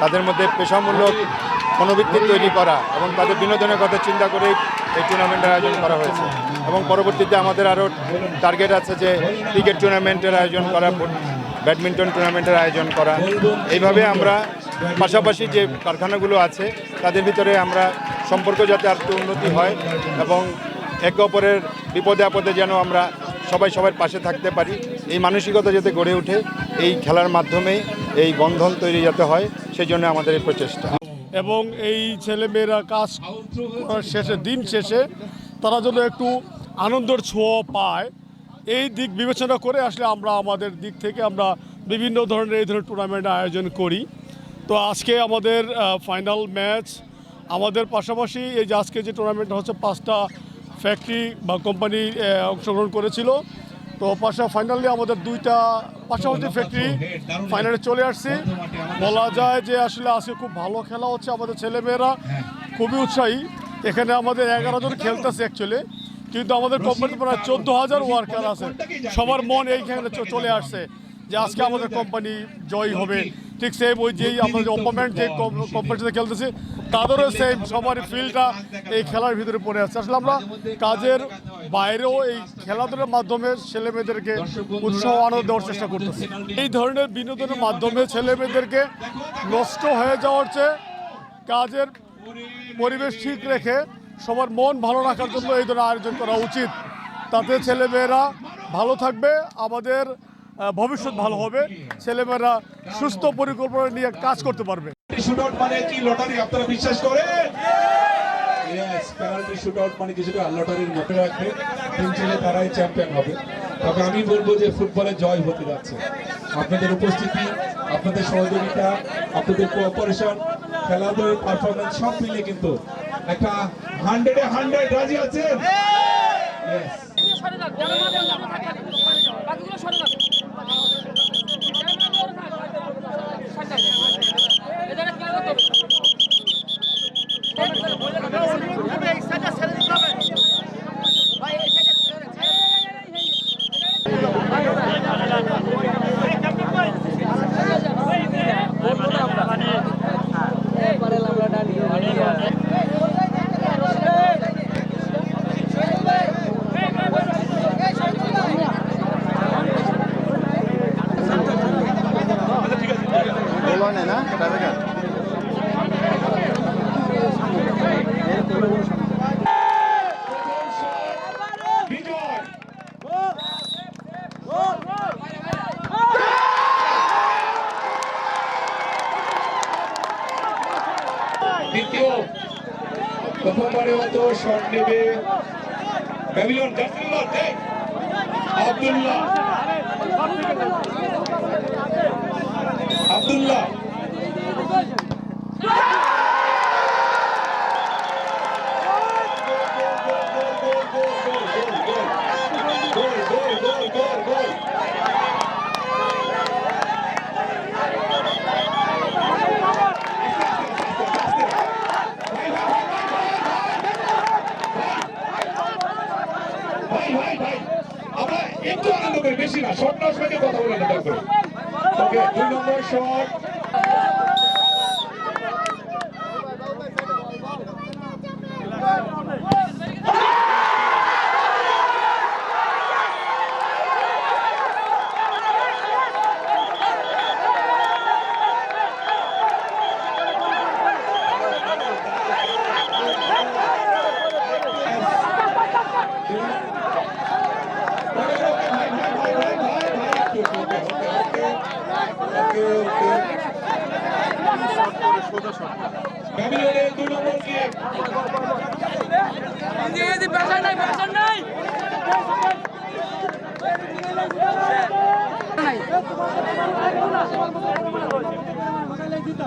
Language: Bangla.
তাদের মধ্যে পেশামূলক মনোবৃত্তি তৈরি করা এবং তাদের বিনোদনের কথা চিন্তা করে এই টুর্নামেন্টের আয়োজন করা হয়েছে। এবং পরবর্তীতে আমাদের আরও টার্গেট আছে যে ক্রিকেট টুর্নামেন্টের আয়োজন করা ব্যাডমিন্টন টুর্নামেন্টের আয়োজন করা। এইভাবে আমরা পাশাপাশি যে কারখানাগুলো আছে, তাদের ভিতরে আমরা সম্পর্ক যাতে আর উন্নতি হয় এবং একে অপরের বিপদে আপদে যেন আমরা সবাই সবার পাশে থাকতে পারি। এই মানসিকতা যাতে গড়ে ওঠে, এই খেলার মাধ্যমেই এই বন্ধন তৈরি যাতে হয় সেই জন্য আমাদের এই প্রচেষ্টা। এবং এই ছেলেমেয়েরা কাজ শেষে, দিন শেষে তারা যেন একটু আনন্দের ছোঁয়া পায়। এই দিক বিবেচনা করে আসলে আমরা আমাদের দিক থেকে আমরা বিভিন্ন ধরনের এই ধরনের টুর্নামেন্ট আয়োজন করি। তো আজকে আমাদের ফাইনাল ম্যাচ আমাদের পাশাপাশি এই যে আজকে যে টুর্নামেন্ট হচ্ছে পাঁচটা ফ্যাক্টরি বা কোম্পানি অংশগ্রহণ করেছিল। তো পাশা ফাইনালি আমাদের দুইটা পাশাপাশি ফ্যাক্টরি ফাইনালে চলে আসছি। বলা যায় যে আসলে আজকে খুব ভালো খেলা হচ্ছে আমাদের ছেলেমেয়েরা। খুবই উৎসাহী। এখানে আমাদের এগারো জন খেলতেছে অ্যাকচুয়ালি কিন্তু আমাদের কোম্পানিতে প্রায় চোদ্দ হাজার ওয়ার্কার আছে। সবার মন এইখানে চলে আসছে যে আজকে আমাদের কোম্পানি জয় হবে। ঠিক সেম ওই যেই আমরা যে অপোনেন্ট যে কোম্পানিতে খেলতেছি তাদেরও সেম সবারই ফিল্ডটা এই খেলার ভিতরে পড়ে আছে। আসলে আমরা কাজের বাইরেও এই খেলাধুলার মাধ্যমে ছেলে মেয়েদেরকে উৎসাহ আনন্দ দেওয়ার চেষ্টা করতেছি। এই ধরনের বিনোদনের মাধ্যমে ছেলে মেয়েদেরকে নষ্ট হয়ে যাওয়ার চেয়ে কাজের পরিবেশ ঠিক রেখে সবার মন ভালো রাখার জন্য এই ধরনের আয়োজন করা উচিত। তাতে ছেলেমেয়েরা ভালো থাকবে। আমাদের ভবিষ্যৎ ভালো হবে। ছেলেমেয়েরা সুস্থ পরিকল্পনা নিয়ে কাজ করতে পারবে। শুটআউট মানে কি? লটারি আপনারা বিশ্বাস করেন? ইয়েস পেনাল্টি শুটআউট মানে কিছুটা লটারির মতো রাখবে তিন ছেলে তারাই চ্যাম্পিয়ন হবে। তবে আমি বলব যে ফুটবলে জয় হতে যাচ্ছে। আপনাদের উপস্থিতি আপনাদের সহযোগিতা আপনাদের কোঅপারেশন খেলাধুলার পারফরমেন্স সব মিলে কিন্তু একটা হান্ড্রেডে হান্ড্রেড রাজি আছেন? ইয়েস দ্বিতীয় প্রথমবারের মতো শট নেবে ব্যাবিলন আবদুল্লাহ। আব্দুল্লাহ। শর্ট কথা বলে ওকে দুই নম্বর শট। দিতা